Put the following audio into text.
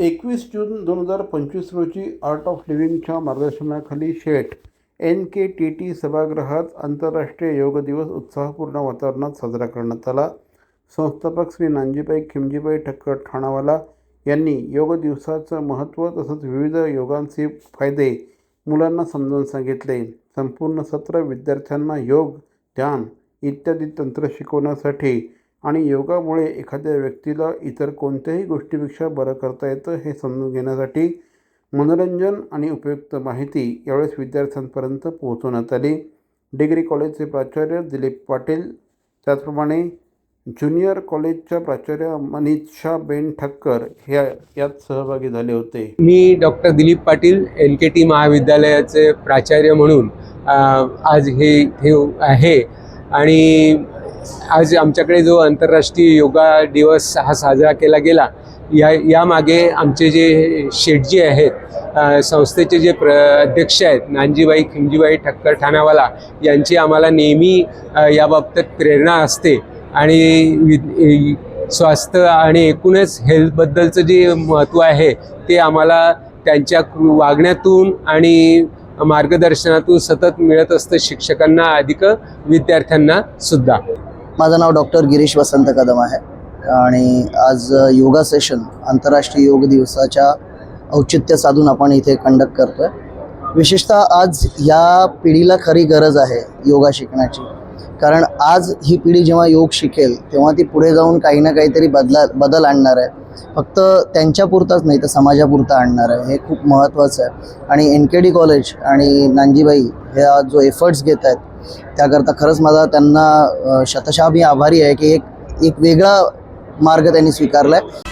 एकवीस जून दोन हजार पंचवीस रोजी आर्ट ऑफ लिव्हिंगच्या मार्गदर्शनाखाली Sheth N K T T सभागृहात आंतरराष्ट्रीय योग दिवस उत्साहपूर्ण वातावरणात साजरा करण्यात आला. संस्थापक श्री नांजीबाई खिमजीबाई ठक्कर ठाणावाला यांनी योग दिवसाचं महत्त्व तसंच विविध योगांचे फायदे मुलांना समजावून सांगितले. संपूर्ण सत्र विद्यार्थ्यांना योग ध्यान इत्यादी तंत्र शिकवण्यासाठी आणि योगामुळे एखाद्या व्यक्तीला इतर कोणत्याही गोष्टीपेक्षा बरं करता येतं हे समजून घेण्यासाठी मनोरंजन आणि उपयुक्त माहिती यावेळेस विद्यार्थ्यांपर्यंत पोहोचवण्यात आली. डिग्री कॉलेजचे प्राचार्य दिलीप पाटील त्याचप्रमाणे ज्युनियर कॉलेजच्या प्राचार्य मनीषा बेन ठक्कर ह्या यात सहभागी झाले होते. मी doctor Dilip Patil L K T महाविद्यालयाचे प्राचार्य म्हणून आज हे हे आहे. आणि आज आमच्याकडे जो आंतरराष्ट्रीय योगा दिवस हा साजरा केला गेला या यामागे आमचे जे शेटजी आहेत संस्थेचे जे प्र अध्यक्ष आहेत नानजीबाई खिमजीबाई ठक्कर ठाणावाला यांची आम्हाला नेहमी याबाबतीत प्रेरणा असते. आणि वि स्वास्थ्य आणि एकूणच हेल्थबद्दलचं जे महत्त्व आहे ते आम्हाला त्यांच्या वागण्यातून आणि मार्गदर्शनातून सतत मिळत असतं शिक्षकांना अधिक विद्यार्थ्यांना सुद्धा. माझं नाव डॉक्टर गिरीश वसंत कदम आहे. आणि आज योगा सेशन आंतरराष्ट्रीय योग दिवसाच्या औचित्य साधून आपण इथे कंडक्ट करतो आहे विशेषतः आज या पिढीला खरी गरज आहे योगा शिकण्याची. कारण आज ही पिढी जेव्हा योग शिकेल तेव्हा ती पुढे जाऊन काही ना काहीतरी बदला बदल आणणार आहे. फक्त त्यांच्यापुरताच नाही तर समाजापुरता आणणार आहे. हे खूप महत्त्वाचं आहे. आणि एन के डी कॉलेज आणि नांजीबाई ह्या जो एफर्ट्स घेत आहेत त्याकरता खरंच माझा त्यांना अ, शतशः मी आभारी आहे की एक एक वेगळा मार्ग त्यांनी स्वीकारला आहे